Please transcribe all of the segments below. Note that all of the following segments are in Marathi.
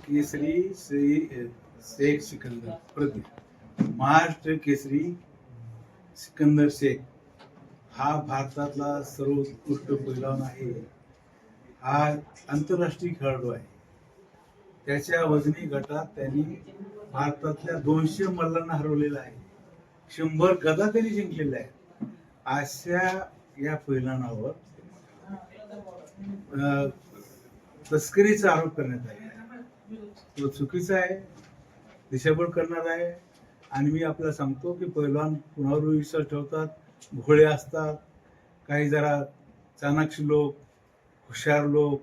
केसरी श्री शेख सिकंदर प्रतीक महाराष्ट्र केसरी सिकंदर शेख। हा भारतातला सर्वोत्कृष्ट पैलवान आहे. हा आंतरराष्ट्रीय खेळाडू आहे. त्याच्या वजनी गटात त्यांनी भारतातल्या दोनशे मल्लांना हरवलेला आहे. शंभर गदा त्यांनी जिंकलेल्या आहेत. अशा या पैलवानावर अं, तस्करीचा आरोप करण्यात आहे तो चुकीचा आहे दिशाभूल करणार आहे. आणि मी आपल्याला सांगतो की पहिलवान कुणावर विश्वास ठेवतात भोळे असतात काही जरा चाणाक्ष लोक हुशार लोक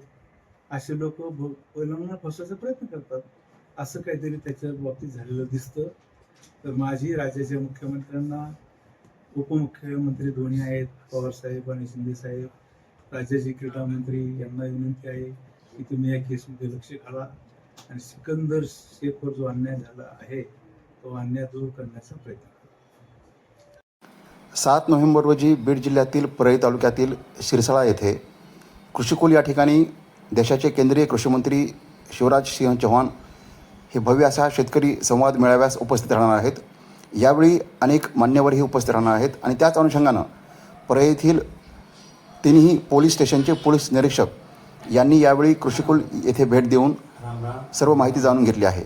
असे लोक पैलवानांना फसवायचा प्रयत्न करतात. असं काहीतरी त्याच्या बाबतीत झालेलं दिसतं. तर माझी राज्याच्या मुख्यमंत्र्यांना उपमुख्यमंत्री दोन्ही आहेत पवारसाहेब आणि शिंदे साहेब राज्याचे क्रीडा मंत्री यांना विनंती आहे की तुम्ही या केसमध्ये लक्ष घाला. आणि सिकंदर शेखवर जो अन्याय झाला आहे तो अन्याय दूर करण्याचा प्रयत्न सात नोव्हेंबर रोजी बीड जिल्ह्यातील परळी तालुक्यातील शिरसाळा येथे कृषीकुल या ठिकाणी देशाचे केंद्रीय कृषीमंत्री शिवराज सिंह चौहान हे भव्य असा शेतकरी संवाद मेळाव्यास उपस्थित राहणार आहेत. यावेळी अनेक मान्यवरही उपस्थित राहणार आहेत आणि त्याच अनुषंगानं परळी येथील तिन्ही पोलीस स्टेशनचे पोलीस निरीक्षक यांनी यावेळी कृषीकुल येथे भेट देऊन सर्व माहिती जाणून घेतली आहे.